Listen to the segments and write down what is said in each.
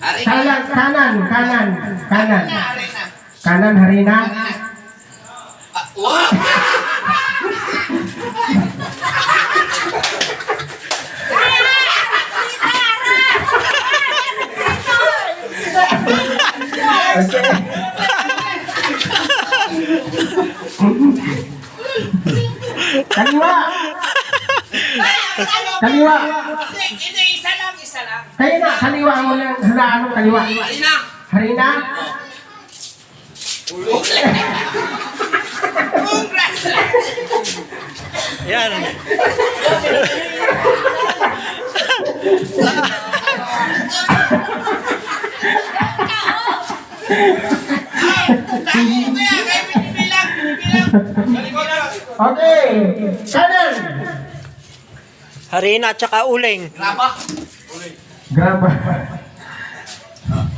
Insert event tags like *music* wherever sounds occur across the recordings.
Hari Kanan, kanan, kanan, kanan. Hari na. Kanan, harina. Ah, wow! Okay. Kaliwa. Kaliwa. Hindi, hindi, isa lang, isa lang. Kayo na, kaliwa mo lang. Mo kaliwa. Hari na. Harina. Congrats! Yan. Okay. Kanan. Harina at saka uling. Graba. Graba.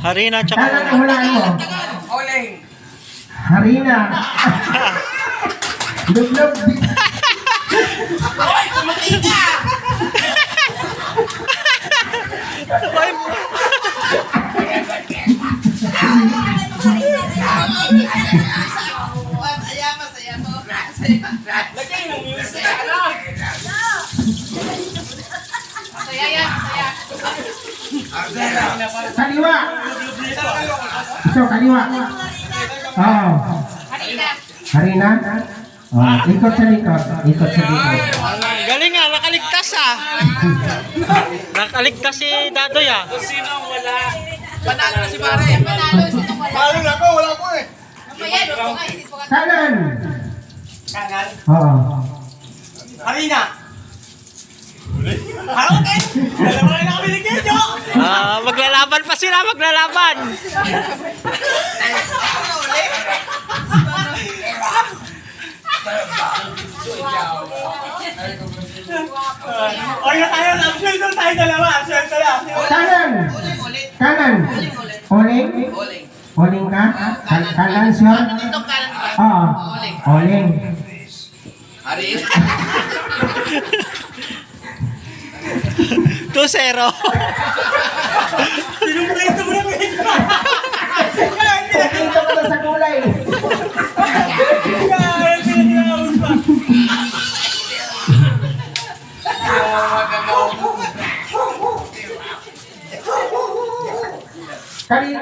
Harina at saka Kanan ang uling. hulaan mo. Oling. Harina. *laughs* Lublog. Hoy, kumain ka! Ito, kaliwa. Oh. Harina. Harina. Oh, ikot sa likod. Ikot sa likod. Galing nga, nakaligtas ah. *laughs* Nakaligtas si Dadoy ah. Panalo na si pare. Panalo, sinong wala? Paano na ako? Wala ko eh. Kanan. Kanan. Oo. Harina. Ano kayo? Alam mo na kami ni Kenyo. Ah, maglalaban pa sila, maglalaban. Oy, na tayo. Absent doon tayo dalawa. Absent lang. Kanan. Uling. Kanan. Uling. Uling. Oling ka? Kan kanan siya? Oo. Uling. Oling. Harina. 2-0. Pinuplito mo na Kenyo. Dito ka na sa kulay.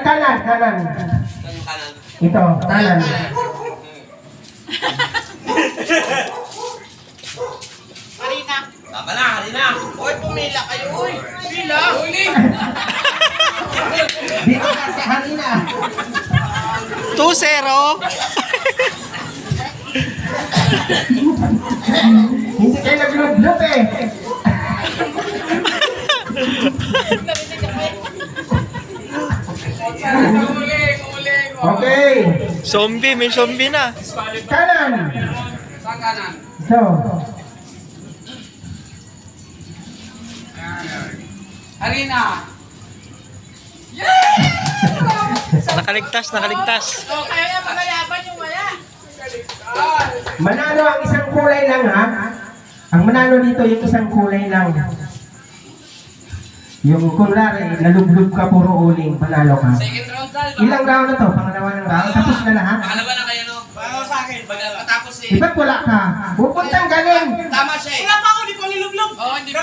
Kanan, kanan. Ito, kanan. Harina. Tama na, harina. Uy, Uy, pila. Uling. Dito ka sa harina. 2-0. Hindi kayo naglublog eh. Okay. Zombie, may zombie na. Kanan. Saan kanan? Ito. Harina. *laughs* Nakaligtas, nakaligtas. Oh, kaya na magalaban yung wala. Manalo ang isang kulay lang ha. Ang manalo dito yung isang kulay lang. Yung kunwari, nalublog ka puro uling, manalo ka. Second round dal. Ilang round na to? Pangalawa ng round? Tapos na lahat? Pangalawa na kayo, no? Paano sa akin? Pag matapos eh. Di ba't wala ka? Huwag mong tanggalin. Tama siya eh. Wala pa ako, di.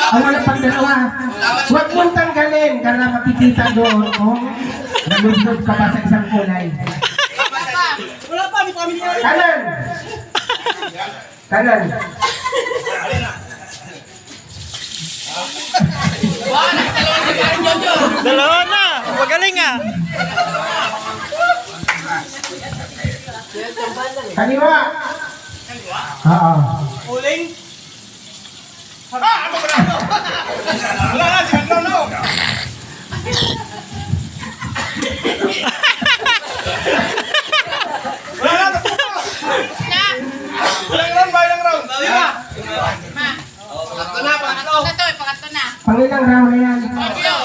Oo, hindi pa. Ang wala pang dalawa. Huwag mong tanggalin. Para makikita doon kung nalublog ka pa sa isang kulay. Wala pa, ko kami niya. Kanan. Kanan. Dalawa na. Magaling ah. Kaliwa. Oo. Uling. Ah, ano ba na? Wala na, si no? Wala na, tapos na. Ilang round ba? Lima. Pangatlo na, pangatlo. Pangilang round na yan.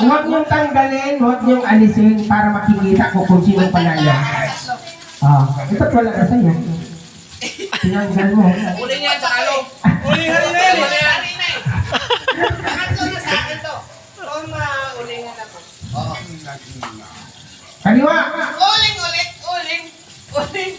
Huwag niyong tanggalin, huwag niyong alisin para makikita ko kung sino panalo. Ah, ito't wala na sa'yo. Tinanggal mo. Uling yan, talo. Uling harina yan. Uling yan. Pangatlo na sa akin to. Kung maulingan ako. Oo. Kaliwa. Uling ulit, uling, uling.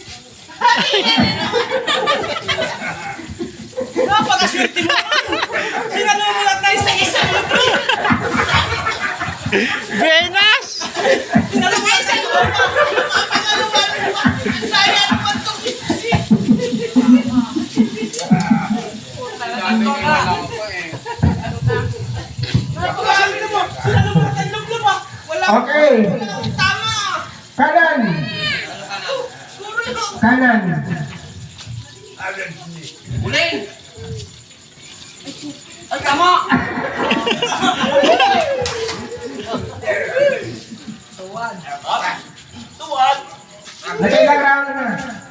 Okay. Tama. Kanan. Kanan. uling. Ay, tama. tuwad. Nakailang round na.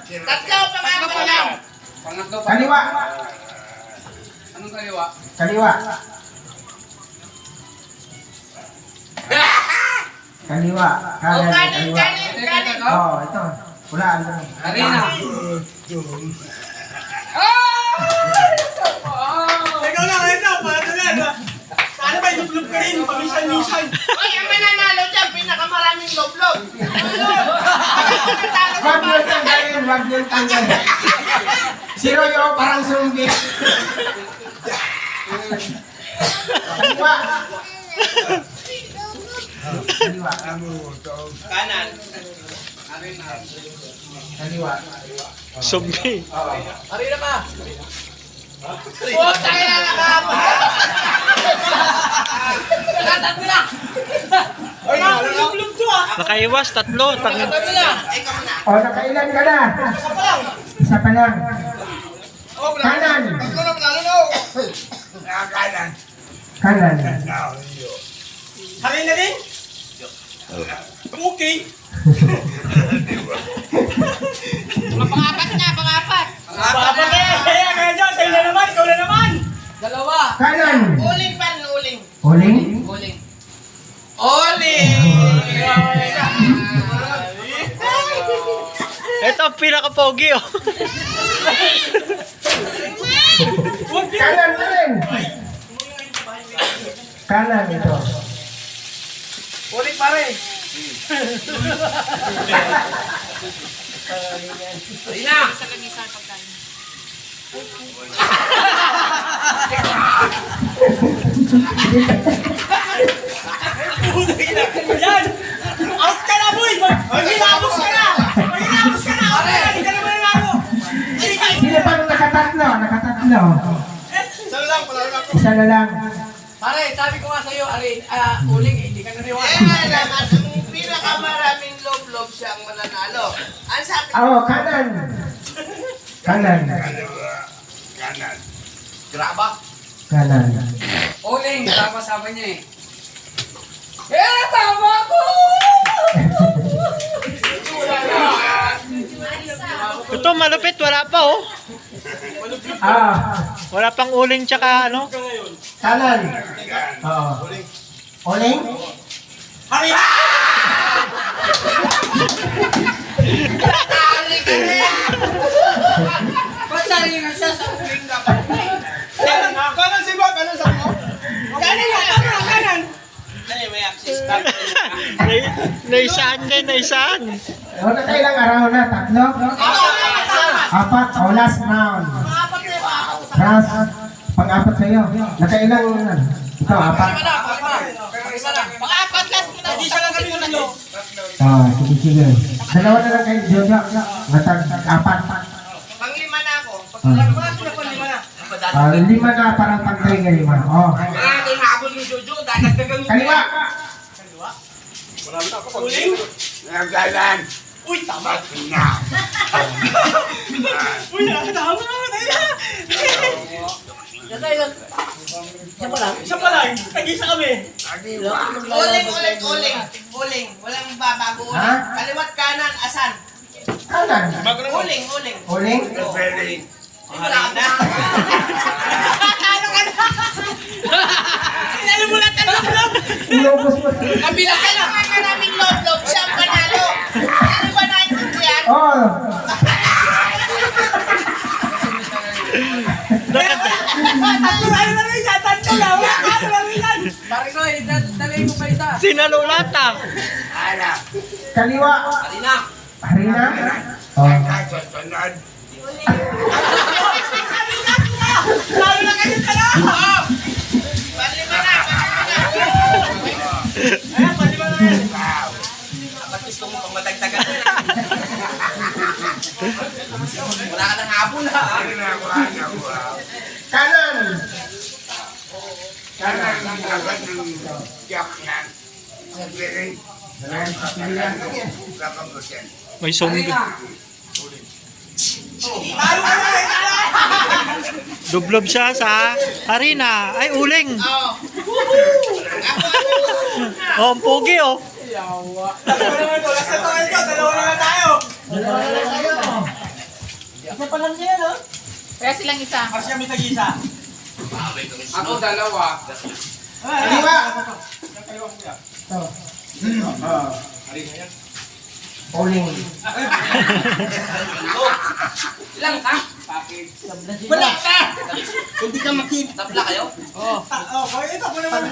Tatlo, pangatlo lang. Kaliwa. Anong kaliwa? Kaliwa. Kaliwa. O, Kanan. kanin, Kaliwa. kanin, kanin. Oh, ito. Wala. Ano. Arena. Ikaw na, ikaw. Yan ah? Sana ba lublob ka rin? Pamisan-misan. Oy, ang mananalo dyan, pinakamaraming loblob. *laughs* Wag niyo tanggalin. Wag niyo tanggalin. Zero yung parang zombie. *laughs* Kaliwa. Kaliwa. Kanan. Kaliwa. Zombie. Arena ka. Oh, tayo na nakahapon. Tatatlo na. Ay, lublob to ah. Nakaiwas, tatlo. Tang na. Na. O, nakailan ka na? Isa pa lang. Oh, Kanan. Tatlo na, panalo na. oh. Kanan. Hari na din? Okay. Pangapat na, pangapat. Papa kaya, kaya, kaya dyan. Sa'yo na naman, ikaw na naman. Dalawa. Kanan. Uling pa, uling. Uling. Uling. Uling. Ito ang pinaka-pogi, oh. Kanan rin. Kanan ito. Ulit pare. Rina. Yan! Out ka na, boy! Mag-inabos ka na! Mag-inabos ka na! Pare! Hindi ka na mananalo! Sino pa nung nakatatlo? Nakatatlo. Saan lang, palaro lang. Isa na lang. Pare, sabi ko nga sa'yo, Arin, ah, uling eh, hindi ka naniwala. Eh, alam, at ang pinakamaraming loblob siya ang mananalo. Ang sabi Oo, oh, kanan. Kanan. Graba. Kanan. Uling, tama sabi niya eh. Eh, tama ko! Ito, malupit. Wala pa, oh. Ah, Wala pang uling tsaka, ano. kanan. Oo. Uling? Hari! Tali ka na yan. Ba't sabi nga siya sa uling dapat? Kanan, kanan si Bob, kanan sa mo? Kanan na, kanan, kanan. Ano may access card? Nai- Naisaan din, naisaan. O, nakailang araw na? Tatlo? Apat. O, last round. Na. Last. Pang-apat sa'yo. Nakailang, ano? Ito, apat. Ah, sige, sige. Dalawa na lang kayo, Jojo. Matag, apat. Panglima na ako. Ah, Mga sila pa lima na. Ah, lima na, parang pantay nga lima. Oh. Ah, doon habol ni Jojo. Dadagdagan mo. Kaliwa. Uling? Uy, tama. *laughs* Uy, nakakatawa na. Tayo na. Isa pa lang. Tag-isa kami. Uling, uling, uling. Uling. Walang babago uling. Ha? Kaliwat kanan, asan? Kanan. Uling, uling. Uling. Uling. Wala na. Talo ka na. Sinalimulat ang loob-loob. Inubos mo. Kabila ka na. Maraming loob-loob. Siya ang panalo. Ano ba naintindihan? Oh. Dal- dalhin mo pa isa. Sinalulata. Kaliwa. Harina. Harina. Oh. Lalo na kayo tala! Panlima na, panlima na. Ayan, pwede ba na yan? Dapat gusto mo pang matagtagan mo na. Wala ka ng habol ha. Kanan. May zombie. Dublob siya sa harina. Ay, uling. *laughs* Oh, ang pogi oh. Dalawa to, last na ito, dalawa na tayo. Isa pa lang siya, no? Kaya silang isa. Kasi kami tag-isa. Ako dalawa. Kaliwa. Uling. Ilang ka? Wala ka! Hindi ka makita. Tabla kayo? Oh, kaya ito, kung naman.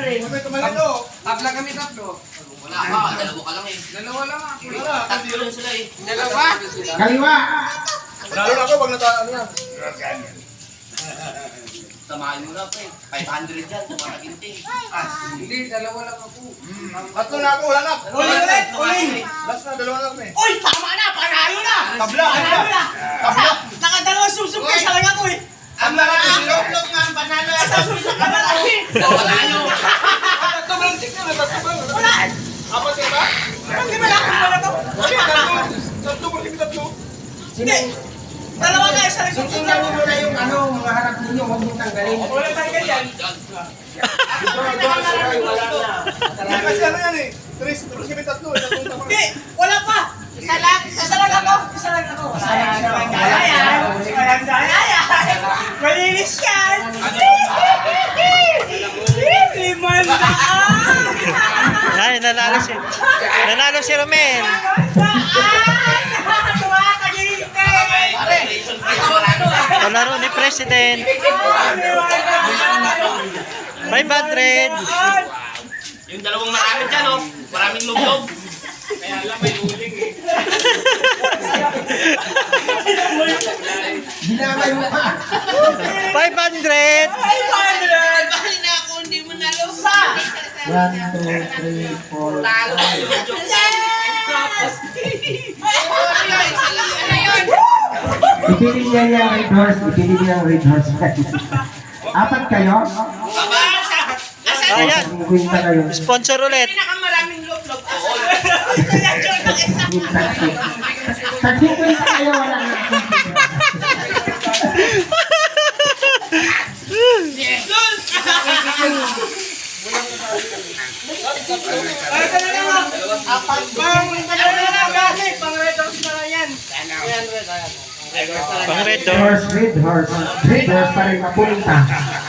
Rin. Ito. Tabla kami tatlo. Wala ka, dalawa ka lang eh. Dalawa lang ako. Tatlo lang sila eh. Dalawa? Kaliwa. *laughs* Tamahin mo na pa eh. 500 yan, tumataginting. Hindi, dalawa lang ako. Tatlo na ako, wala na. Uling ulit, uling. Last na, dalawa na kami. Uy, tama na, panayo na! Tabla, Panayo tabla. na! Nakadalawang susuk kayo sa lang ako eh! Ang mga log-log nga ang panalo. Sa susuk *laughs* ka na lang eh! Panalo. Tatlo ba lang tignan, tatlo ba? Wala! Apat ka ba? Hindi ba lang wala to? Tatlo. Tatlo tatlo? Hindi! Dalawa nga, isa lang susuk Tingnan niyo na yung ano, mga harap ninyo, huwag niyong tanggalin. Wala tanggal yan. Hindi kasi ano yan eh. Tres, tres kami tatlo. eh. Hindi! Wala pa! Isa lang, isa, Isa lang ako! Isa lang ako! Wala yan! Kaya yan! Kaya yan! Malinis yan! Limandaan! Ay, nanalo si... Nanalo si Romel. Limandaan! Palaro ni President. 500. Yung dalawang marami dyan oh. Maraming log-log. Dinamay mo pa. 500. Bali na ako, hindi mo nalo. Sa! 1, 2, 3, 4, Talo. Ano yun? Ibili niya yung red horse, ibili niya yung red horse. *laughs* Apat kayo? Ayan. Kwinta kayo. Sponsor ulit. Pinakamaraming. *laughs* Sa 50 kayo, wala na. Pang, ano na lang gani? Pang red horse na lang yan. Pang red Horse, red horse. Red horse pa rin mapunta.